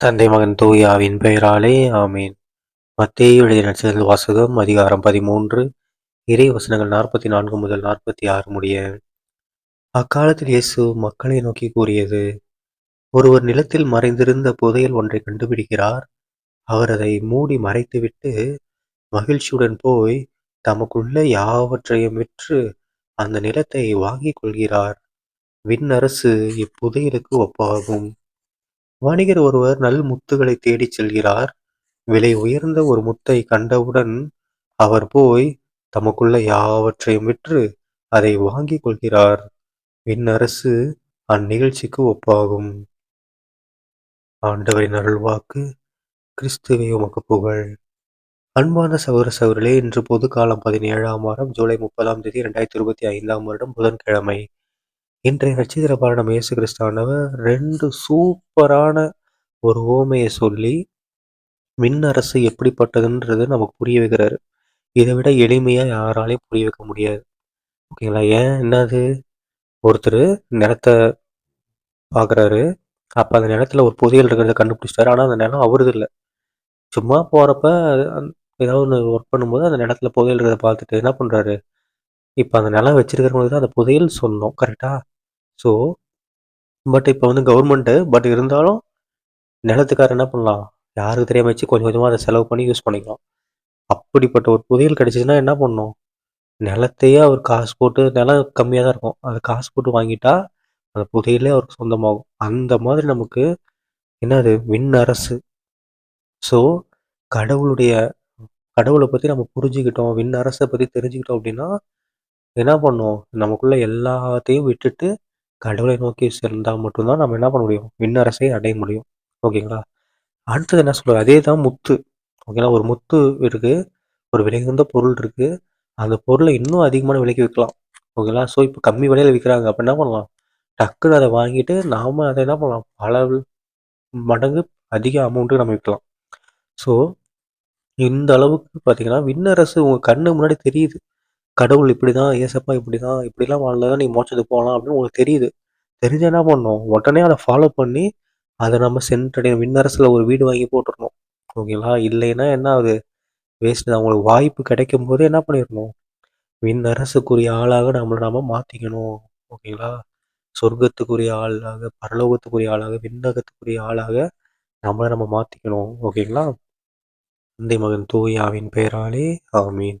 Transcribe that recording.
தந்தை மகன் தூயாவின் பெயராலே ஆமீன். மத்திய எழுதிய நட்சத்திர வாசகம் அதிகாரம் பதிமூன்று இறை வசனங்கள் நாற்பத்தி நான்கு முதல் நாற்பத்தி ஆறு முடிய. அக்காலத்தில் இயேசு மக்களை நோக்கி கூறியது ஒருவர் நிலத்தில் மறைந்திருந்த புதையல் ஒன்றை கண்டுபிடிக்கிறார். அவர் அதை மூடி மறைத்துவிட்டு மகிழ்ச்சியுடன் போய் தமக்குள்ள யாவற்றையும் விற்று அந்த நிலத்தை வாங்கிக் கொள்கிறார். விண்ணரசு இப்புதையலுக்கு ஒப்பாகும். வணிகர் ஒருவர் நல் முத்துகளை தேடிச் செல்கிறார். விலை உயர்ந்த ஒரு முத்தை கண்டவுடன் அவர் போய் தமக்குள்ள யாவற்றையும் விற்று அதை வாங்கிக் கொள்கிறார். விண்ணரசு அந்நிகழ்ச்சிக்கு ஒப்பாகும். ஆண்டவரின் அருள்வாக்கு கிறிஸ்துவே உமக்கு புகழ். அன்பான சகோதர சகோதரர்களே இன்று பொது காலம் பதினேழாம் வாரம் ஜூலை முப்பதாம் தேதி ரெண்டாயிரத்தி இருபத்தி ஐந்தாம் வருடம் புதன்கிழமை. இன்றைய நட்சத்திர பாடம் இயேசு கிறிஸ்தானவர் ரெண்டு சூப்பரான ஒரு ஓமையை சொல்லி மின்னரசு எப்படிப்பட்டதுன்றது நமக்கு புரிய வைக்கிறாரு. இதை விட எளிமையாக யாராலையும் புரிய வைக்க முடியாது. ஓகேங்களா? ஏன்? என்னது? ஒருத்தர் நிலத்தை பார்க்குறாரு அப்போ அந்த நிலத்துல ஒரு புதையல் இருக்கிறத கண்டுபிடிச்சிட்டாரு. ஆனால் அந்த நிலம் அவருது இல்லை. சும்மா போகிறப்ப ஏதாவது ஒன்று ஒர்க் பண்ணும்போது அந்த நிலத்துல புதையல் இருக்கிறத பார்த்துட்டு என்ன பண்ணுறாரு இப்போ அந்த நிலம் வச்சிருக்கிறவங்களுக்கு தான் அந்த புதையல் சொன்னோம். கரெக்டாக ஸோ பட் இப்போ வந்து கவர்மெண்ட்டு பட் இருந்தாலும் நிலத்துக்காரர் என்ன பண்ணலாம்? யாருக்கு தெரியாமல் வச்சு கொஞ்சம் கொஞ்சமாக அதை செலவு பண்ணி யூஸ் பண்ணிக்கலாம். அப்படிப்பட்ட ஒரு புதையல் கிடச்சிச்சின்னா என்ன பண்ணும் நிலத்தையே அவர் காசு போட்டு நிலம் கம்மியாக தான் இருக்கும். அதை காசு போட்டு வாங்கிட்டா அந்த புதையலே அவருக்கு சொந்தமாகும். அந்த மாதிரி நமக்கு என்னது? விண் அரசு. ஸோ கடவுளுடைய கடவுளை பற்றி நம்ம புரிஞ்சுக்கிட்டோம். விண் அரசை பற்றி தெரிஞ்சுக்கிட்டோம் அப்படின்னா என்ன பண்ணோம்? நமக்குள்ள எல்லாத்தையும் விட்டுட்டு கடவுளை நோக்கி சென்றால் மட்டும்தான் நம்ம என்ன பண்ண முடியும்? விண்ணரசை அடைய முடியும். ஓகேங்களா? அடுத்தது என்ன சொல்கிறார் அதே தான் முத்து. ஓகேங்களா? ஒரு முத்து இருக்குது ஒரு விலை பொருள் இருக்குது அந்த பொருளை இன்னும் அதிகமான விலைக்கு விற்கலாம். ஓகேங்களா? ஸோ இப்போ கம்மி விலையில் விற்கிறாங்க அப்போ என்ன பண்ணலாம்? டக்குன்னு அதை வாங்கிட்டு நாம் அதை என்ன பண்ணலாம்? பல மடங்கு அதிக அமௌண்ட்டுக்கு நம்ம விற்கலாம். ஸோ இந்த அளவுக்கு பார்த்தீங்கன்னா விண்ணரசு உங்கள் கண்ணு முன்னாடி தெரியுது. கடவுள் இப்படி தான் ஏசப்பா இப்படி தான் இப்படிலாம் வாழ்ந்தா நீ மோட்சத்துக்கு போகலாம் அப்படின்னு உங்களுக்கு தெரியுது. தெரிஞ்ச என்ன பண்ணணும் உடனே அதை ஃபாலோ பண்ணி அதை நம்ம சென்றடைய விண்ணரசில் ஒரு வீடு வாங்கி போட்டுடணும் ஓகேங்களா? இல்லைன்னா என்ன ஆகுது? வேஸ்ட் தான். உங்களுக்கு வாய்ப்பு கிடைக்கும் போது என்ன பண்ணிடணும்? விண்ணரசுக்குரிய ஆளாக நம்மளை நாம மாற்றிக்கணும் ஓகேங்களா? சொர்க்கத்துக்குரிய ஆளாக பரலோகத்துக்குரிய ஆளாக விண்ணகத்துக்குரிய ஆளாக நம்மளை நம்ம மாற்றிக்கணும் ஓகேங்களா? தந்தை மகன் தூயாவின் பெயராலே ஆமீன்.